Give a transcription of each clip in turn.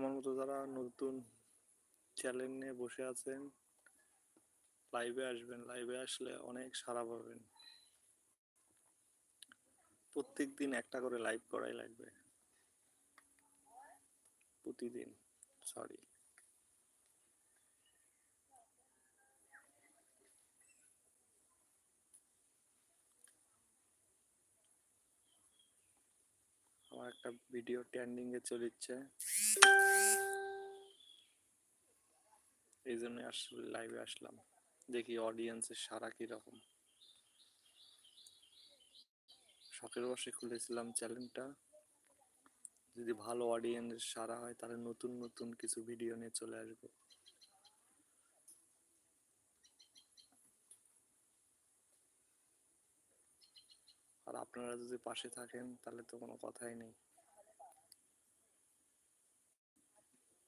আমার মতো যারা নতুন চ্যানেল নিয়ে বসে আছেন লাইভে আসবেন লাইভে আসলে অনেক সারা পাবেন। প্রত্যেক দিন একটা করে লাইভ করাই লাগবে। প্রতিদিন সরি একটা ভিডিও ট্রেন্ডিং এ চলিচ্ছে এই জন্য আসলে লাইভে আসলাম। দেখি অডিয়েন্সের সারা কীরকম। শখের বসে খুলেছিলাম চ্যানেলটা যদি ভালো অডিয়েন্সের সারা হয়, তাহলে নতুন নতুন কিছু ভিডিও নিয়ে চলে আসব। আপনারা যদি পাশে থাকেন, তাহলে তো কোনো কথাই নেই।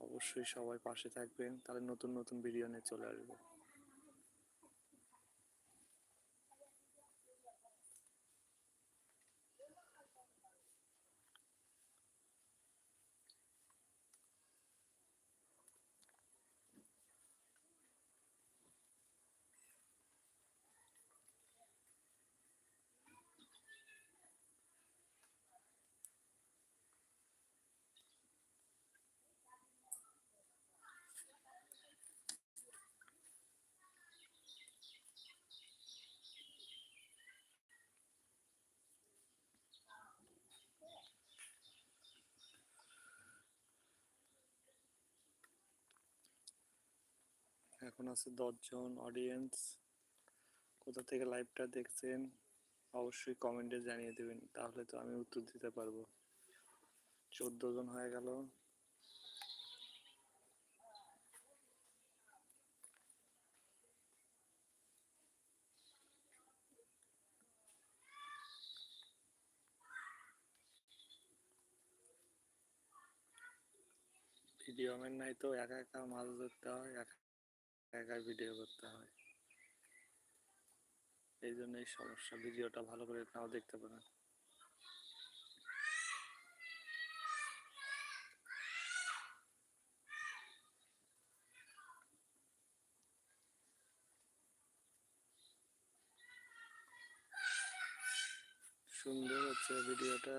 অবশ্যই সবাই পাশে থাকবেন, তাহলে নতুন নতুন ভিডিও নিয়ে চলে আসব। এখন আছে দশজন অডিয়েন্স কোথা থেকে লাইভটা দেখছেন, অবশ্যই কমেন্টে জানিয়ে দেবেন, তাহলে তো আমি উত্তর দিতে পারব। চোদ্দ জন হয়ে গেল। ভিডিও নাই তো, একা একা মাছ ধরতে হয়, একা একা ভিডিও করতে হয়। এই জন্য এই সমস্যা। ভিডিওটা ভালো করে নাও দেখতে পারেন। সুন্দর হচ্ছে ভিডিওটা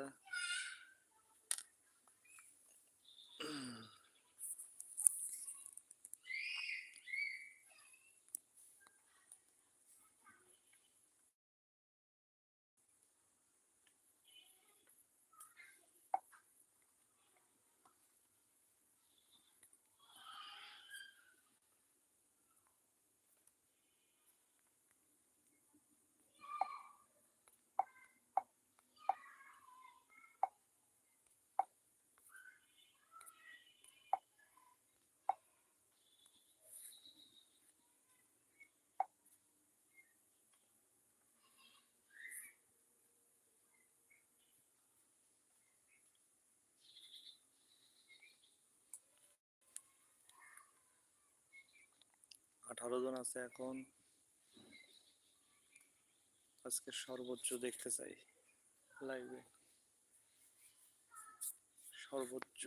আঠারো জন আছে এখন। আজকে সর্বোচ্চ দেখতে চাই লাইভে সর্বোচ্চ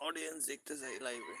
অডিয়েন্স দেখতে চাই লাইভে